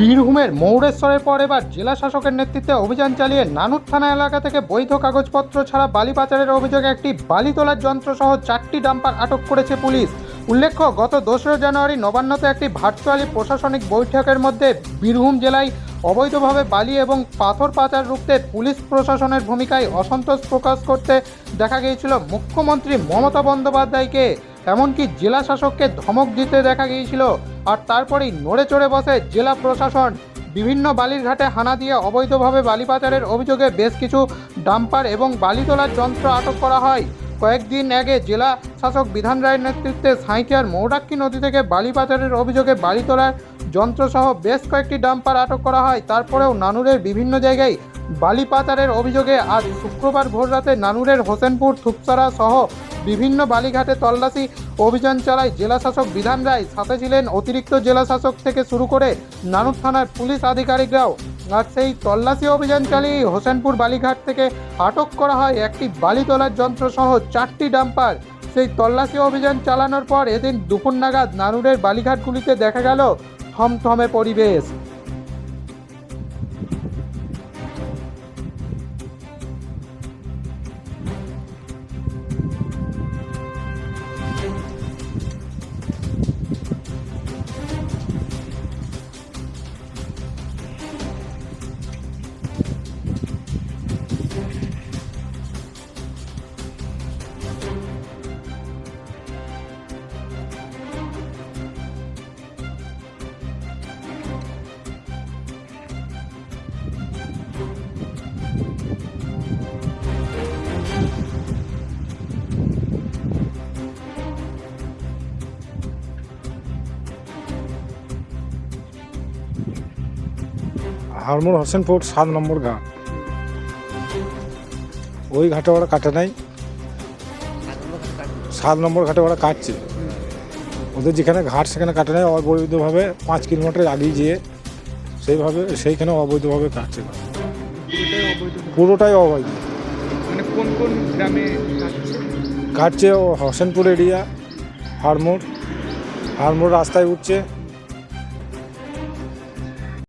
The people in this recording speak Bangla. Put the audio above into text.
বীরভূমের মৌরেশ্বরের পর এবার জেলা শাসকের নেতৃত্বে অভিযান চালিয়ে নানুর থানা এলাকা থেকে বৈধ কাগজপত্র ছাড়া বালি পাচারের অভিযোগে একটি বালি তোলার যন্ত্র সহ চারটি ডাম্পার আটক করেছে পুলিশ। উল্লেখ্য, গত দোসরা জানুয়ারি নবান্নতে একটি ভার্চুয়ালি প্রশাসনিক বৈঠকের মধ্যে বীরভূম জেলায় অবৈধভাবে বালি এবং পাথর পাচার রুখতে পুলিশ প্রশাসনের ভূমিকায় অসন্তোষ প্রকাশ করতে দেখা গিয়েছিল মুখ্যমন্ত্রী মমতা বন্দ্যোপাধ্যায়কে। এমনকি জেলা শাসককে ধমক দিতে দেখা গিয়েছিল। আর তারপরেই নড়ে চড়ে বসে জেলা প্রশাসন। বিভিন্ন বালির ঘাটে হানা দিয়ে অবৈধভাবে বালি পাচারের অভিযোগে বেশ কিছু ডাম্পার এবং বালি তোলার যন্ত্র আটক করা হয়। কয়েকদিন আগে জেলা শাসক বিধান রায়ের নেতৃত্বে সাঁইথিয়ার মৌরাক্কি নদী থেকে বালি পাচারের অভিযোগে বালি তোলার যন্ত্রসহ বেশ কয়েকটি ডাম্পার আটক করা হয়। তারপরেও নানুরের বিভিন্ন জায়গায় বালি পাচারের অভিযোগে আজ শুক্রবার ভোররাতে নানুরের হোসেনপুর থুপসারা সহ বিভিন্ন বালিঘাটে তল্লাশি অভিযান চালায় জেলাশাসক বিধান রায়। সাথে ছিলেন অতিরিক্ত জেলাশাসক থেকে শুরু করে নানুর থানার পুলিশ আধিকারিকরাও। আর সেই তল্লাশি অভিযান চালিয়ে হোসেনপুর বালিঘাট থেকে আটক করা হয় একটি বালি তোলার যন্ত্র সহ চারটি ডাম্পার। সেই তল্লাশি অভিযান চালানোর পর এদিন দুপুর নাগাদ নানুরের বালিঘাটগুলিতে দেখা গেল থমথমে পরিবেশ। হারমোর হোসেনপুর সাত নম্বর ঘাট ওই ঘাটে ওরা কাটে নাই। সাত নম্বর ঘাটে ওরা কাটছে। ওদের যেখানে ঘাট সেখানে কাটে নাই। অবৈধভাবে পাঁচ কিলোমিটার আগিয়ে যেয়ে সেইভাবে সেইখানে অবৈধভাবে কাটছে। পুরোটাই অবৈধ। মানে কোন কোন গ্রামে কাটছে? কাটছে ও হোসেনপুর এরিয়া হারমোর। হারমোর রাস্তায় উঠছে।